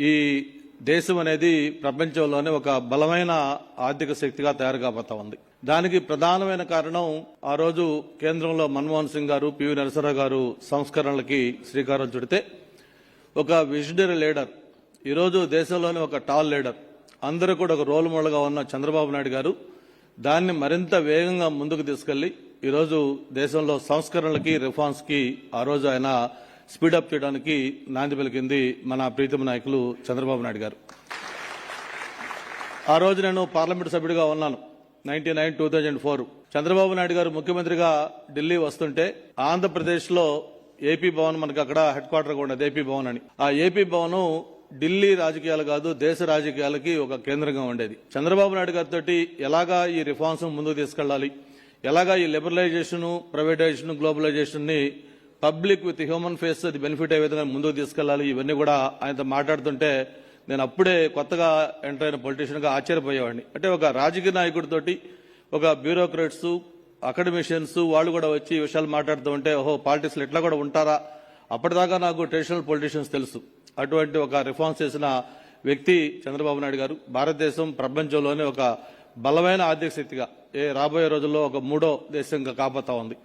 ఈ దేశం అనేది ప్రపంచంలోనే ఒక బలమైన ఆర్థిక శక్తిగా తయారు కాబోతా ఉంది. దానికి ప్రధానమైన కారణం ఆ రోజు కేంద్రంలో మన్మోహన్ సింగ్ గారు పివి నరసరావు గారు సంస్కరణలకి శ్రీకారం చుడితే ఒక విజనరీ లీడర్ ఈరోజు దేశంలోని ఒక టాల్ లీడర్ అందరూ కూడా ఒక రోల్ మోడల్గా ఉన్న చంద్రబాబు నాయుడు గారు దాన్ని మరింత వేగంగా ముందుకు తీసుకెళ్ళి ఈరోజు దేశంలో సంస్కరణలకి రిఫార్మ్స్కి ఆ రోజు ఆయన స్పీడప్ చేయడానికి నాంది పలికింది మన ప్రీతమ నాయకులు చంద్రబాబు నాయుడు గారు. ఆ రోజు నేను పార్లమెంట్ సభ్యుడిగా ఉన్నాను. Ninety nine two thousand four. Chandrababu Naidu garu ముఖ్యమంత్రిగా ఢిల్లీ వస్తుంటే ఆంధ్రప్రదేశ్లో ఏపీ భవన్ మనకి అక్కడ హెడ్ క్వార్టర్ ఉండేది ఏపీ భవన్ అని. ఆ ఏపీ భవన్ ఢిల్లీ రాజకీయాలు కాదు దేశ రాజకీయాలకి ఒక కేంద్రంగా ఉండేది. చంద్రబాబు నాయుడు గారితో ఎలాగా ఈ రిఫార్మ్స్ ముందుకు తీసుకెళ్ళాలి ఎలాగా ఈ లిబరలైజేషన్ ప్రైవేటైజేషన్ గ్లోబలైజేషన్ని పబ్లిక్ విత్ హ్యూమన్ ఫేస్ అది బెనిఫిట్ అయ్యే విధంగా ముందుకు తీసుకెళ్ళాలి ఇవన్నీ కూడా ఆయనతో మాట్లాడుతుంటే నేను అప్పుడే కొత్తగా ఎంటర్ అయిన పొలిటీషియన్గా ఆశ్చర్యపోయేవాడిని. అంటే ఒక రాజకీయ నాయకుడితోటి ఒక బ్యూరోక్రాట్స్ అకాడమిషియన్స్ వాళ్ళు కూడా వచ్చి విషయాలు మాట్లాడుతూ ఉంటే ఓహో పాలిటిక్స్లో ఎట్లా కూడా ఉంటారా? అప్పటిదాకా నాకు ట్రెడిషనల్ పొలిటీషియన్స్ తెలుసు. అటువంటి ఒక రిఫార్మ్స్ చేసిన వ్యక్తి చంద్రబాబు నాయుడు గారు. భారతదేశం ప్రపంచంలోనే ఒక బలమైన ఆర్థిక శక్తిగా ఏ రాబోయే రోజుల్లో ఒక మూడో దేశంగా కాపాతా ఉంది.